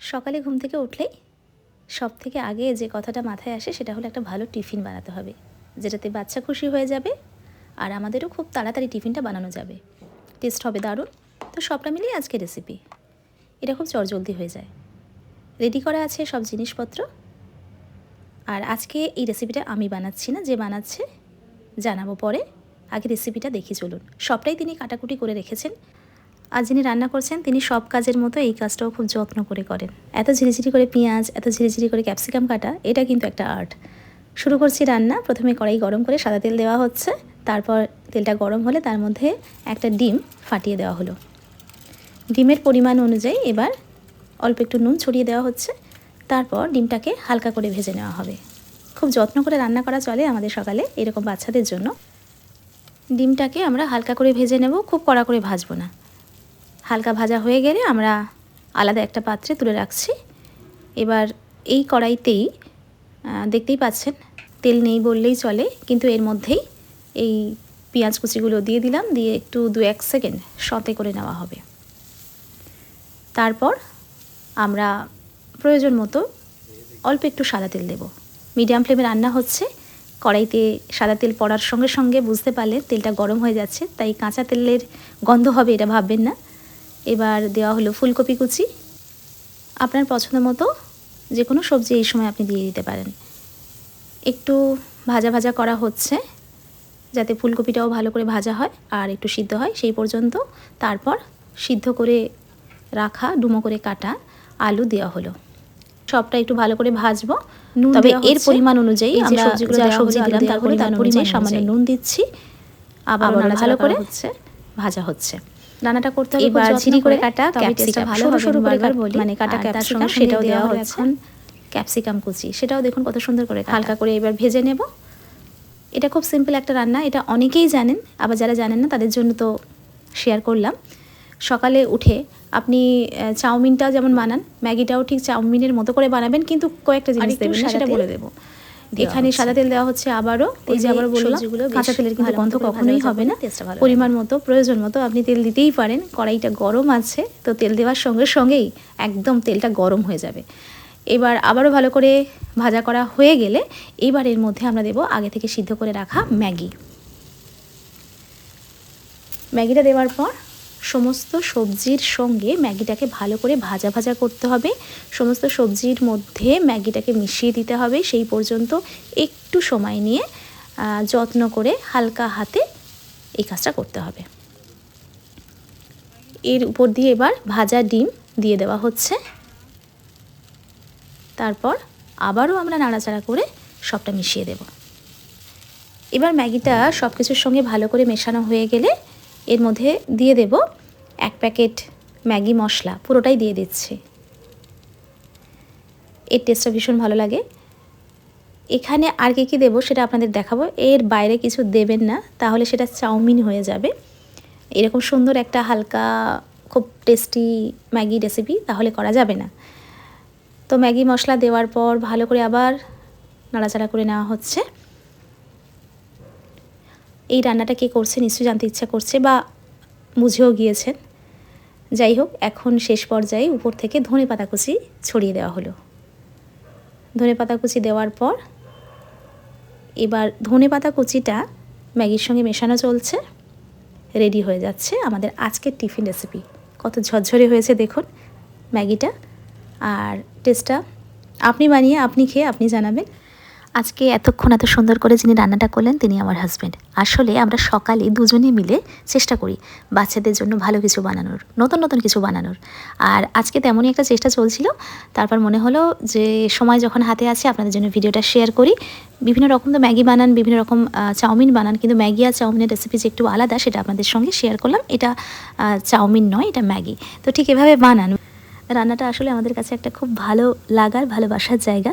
সকালে ঘুম থেকে উঠলেই সব থেকে আগে যে কথাটা মাথায় আসে সেটা হলো একটা ভালো টিফিন বানাতে হবে, যেটাতে বাচ্চা খুশি হয়ে যাবে আর আমাদেরও খুব তাড়াতাড়ি টিফিনটা বানানো যাবে। টেস্ট হবে দারুণ। তো সবটা মিলিয়ে আজকে রেসিপি এটা খুব চটজলদি হয়ে যায়। রেডি করা আছে সব জিনিসপত্র। আর আজকে এই রেসিপিটা আমি বানাচ্ছি না, যে বানাচ্ছে জানাব পরে। আগে রেসিপিটা দেখি চলুন। সবটাই তিনি কাটাকুটি করে রেখেছেন। আর যিনি রান্না করছেন, তিনি সব কাজের মতো এই কাজটাও খুব যত্ন করে করেন। এত ঝিরিঝিরি করে পেঁয়াজ, এত ঝিরিঝিরি করে ক্যাপসিকাম কাটা, এটা কিন্তু একটা আর্ট। শুরু করছি রান্না, প্রথমে কড়াই গরম করে সাদা তেল দেওয়া হচ্ছে, তারপর তেলটা গরম হলে তার মধ্যে একটা ডিম ফাটিয়ে দেওয়া হলো। ডিমের পরিমাণ অনুযায়ী এবার অল্প একটু নুন ছড়িয়ে দেওয়া হচ্ছে, তারপর ডিমটাকে হালকা করে ভেজে নেওয়া হবে। খুব যত্ন করে রান্না করা চলে আমাদের সকালে এরকম বাচ্চাদের জন্য। ডিমটাকে আমরা হালকা করে ভেজে নেব, খুব কড়া করে ভাজবো না। হালকা ভাজা হয়ে গেলে আমরা আলাদা একটা পাত্রে তুলে রাখছি। এবার এই কড়াইতেই দেখতেই পাচ্ছেন, তেল নেই বললেই চলে, কিন্তু এর মধ্যেই এই পেঁয়াজ কুচিগুলো দিয়ে দিলাম, দিয়ে একটু দু এক সেকেন্ড সতে করে নেওয়া হবে। তারপর আমরা প্রয়োজন মতো অল্প একটু সাদা তেল দেব। মিডিয়াম ফ্লেমে রান্না হচ্ছে, কড়াইতে সাদা তেল পড়ার সঙ্গে সঙ্গে বুঝতে পারলে তেলটা গরম হয়ে যাচ্ছে, তাই কাঁচা তেলের গন্ধ হবে এটা ভাববেন না। এবার দেওয়া হলো ফুলকপি কুচি। আপনার পছন্দ মতো যে কোনো সবজি এই সময় আপনি দিয়ে দিতে পারেন। একটু ভাজা ভাজা করা হচ্ছে যাতে ফুলকপিটাও ভালো করে ভাজা হয় আর একটু সিদ্ধ হয় সেই পর্যন্ত। তারপর সিদ্ধ করে রাখা ডুমো করে কাটা আলু দেওয়া হলো। সবটা একটু ভালো করে ভাজবো। তবে এর পরিমাণ অনুযায়ী এই যে আমরা যা সবজি দিলাম তার পরিমাণ সামান্য নুন দিচ্ছি আবার ভালো করে হচ্ছে ভাজা হচ্ছে। রান্নাটা করতে হবে এবার ঝিরি করে কাটা ক্যাপসিকাম ভালো সরু করে বলি। মানে কাটা ক্যাপসিকাম সেটাও দেওয়া হচ্ছে ক্যাপসিকাম কুচি সেটাও দেখুন কত সুন্দর করে হালকা করে এবার ভেজে নেব। এটা খুব সিম্পল একটা রান্না এটা অনেকেই জানেন আবার যারা জানেন না তাদের জন্য তো শেয়ার করলাম। সকালে উঠে আপনি আহ, চাউমিনটা যেমন বানান ম্যাগিটাও ঠিক চাউমিনের মতো করে বানাবেন কিন্তু কয়েকটা জিনিস দেবেন সেটা বলে দেবো। এখানে সাদা তেল দেওয়া হচ্ছে আবারও। ওই যে আবারও বললাম কাঁচা তেলের কিন্তু গন্ধ কখনোই হবে না। পরিমাণ মতো প্রয়োজন মতো আপনি তেল দিতেই পারেন। কড়াইটা গরম আছে তো তেল দেওয়ার সঙ্গে সঙ্গেই একদম তেলটা গরম হয়ে যাবে। এবার আবারও ভালো করে ভাজা করা হয়ে গেলে এবার এর মধ্যে আমরা দেব আগে থেকে সিদ্ধ করে রাখা ম্যাগি। ম্যাগিটা দেওয়ার পর সমস্ত সবজির সঙ্গে ম্যাগিটাকে ভালো করে ভাজা ভাজা করতে হবে। সমস্ত সবজির মধ্যে ম্যাগিটাকে মিশিয়ে দিতে হবে সেই পর্যন্ত একটু সময় নিয়ে যত্ন করে হালকা হাতে এই কাজটা করতে হবে। এর উপর দিয়ে এবার ভাজা ডিম দিয়ে দেওয়া হচ্ছে। তারপর আবারও আমরা নাড়াচাড়া করে সবটা মিশিয়ে দেব। এবার ম্যাগিটা সব কিছুর সঙ্গে ভালো করে মেশানো হয়ে গেলে এর মধ্যে দিয়ে দেব এক প্যাকেট ম্যাগি মশলা, পুরোটাই দিয়ে দিচ্ছি। এর টেস্টটা ভীষণ ভালো লাগে। এখানে আর কি কী দেবো সেটা আপনাদের দেখাবো। এর বাইরে কিছু দেবেন না, তাহলে সেটা চাউমিন হয়ে যাবে। এরকম সুন্দর একটা হালকা, খুব টেস্টি ম্যাগি রেসিপি তাহলে করা যাবে না। তো ম্যাগি মশলা দেওয়ার পর ভালো করে আবার নাড়াচাড়া করে নেওয়া হচ্ছে। এই রান্নাটা কে করছে নিশ্চয়ই জানতে ইচ্ছা করছে বা বুঝেও গিয়েছেন। যাই হোক, এখন শেষ পর্যায়ে উপর থেকে ধনে পাতা কুচি ছড়িয়ে দেওয়া হলো। ধনে পাতা কুচি দেওয়ার পর এবার ধনে পাতা কুচিটা ম্যাগির সঙ্গে মেশানো চলছে, রেডি হয়ে যাচ্ছে আমাদের আজকের টিফিন রেসিপি। কত ঝরঝরে হয়েছে দেখুন ম্যাগিটা। আর টেস্টটা আপনি বানিয়ে আপনি খেয়ে আপনি জানাবেন। আজকে এতক্ষণ এত সুন্দর করে যিনি রান্নাটা করলেন তিনি আমার হাজব্যান্ড আসলে আমরা সকালে দুজনে মিলে চেষ্টা করি বাচ্চাদের জন্য ভালো কিছু বানানোর, নতুন নতুন কিছু বানানোর। আর আজকে তেমনই একটা চেষ্টা চলছিল, তারপর মনে হলো যে সময় যখন হাতে আছে আপনাদের জন্য ভিডিওটা শেয়ার করি। বিভিন্ন রকম তো ম্যাগি বানান, বিভিন্ন রকম চাউমিন বানান, কিন্তু ম্যাগি আর চাউমিনের রেসিপি যে একটু আলাদা সেটা আপনাদের সঙ্গে শেয়ার করলাম। এটা চাউমিন নয়, এটা ম্যাগি। তো ঠিক এভাবে বানান। রান্নাটা আসলে আমাদের কাছে একটা খুব ভালো লাগার, ভালোবাসার জায়গা।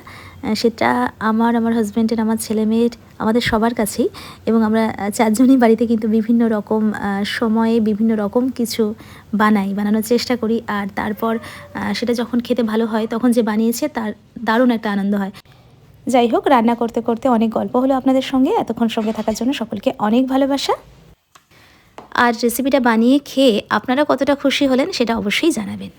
সেটা আমার আমার হাজব্যান্ডের আমার ছেলে মেয়ের, আমাদের সবার কাছেই। এবং আমরা চারজনই বাড়িতে কিন্তু বিভিন্ন রকম সময়ে বিভিন্ন রকম কিছু বানাই, বানানোর চেষ্টা করি। আর তারপর সেটা যখন খেতে ভালো হয়, তখন যে বানিয়েছে তার দারুণ একটা আনন্দ হয়। যাই হোক, রান্না করতে করতে অনেক গল্প হলো আপনাদের সঙ্গে। এতক্ষণ সঙ্গে থাকার জন্য সকলকে অনেক ভালোবাসা। আর রেসিপিটা বানিয়ে খেয়ে আপনারা কতটা খুশি হলেন, সেটা অবশ্যই জানাবেন।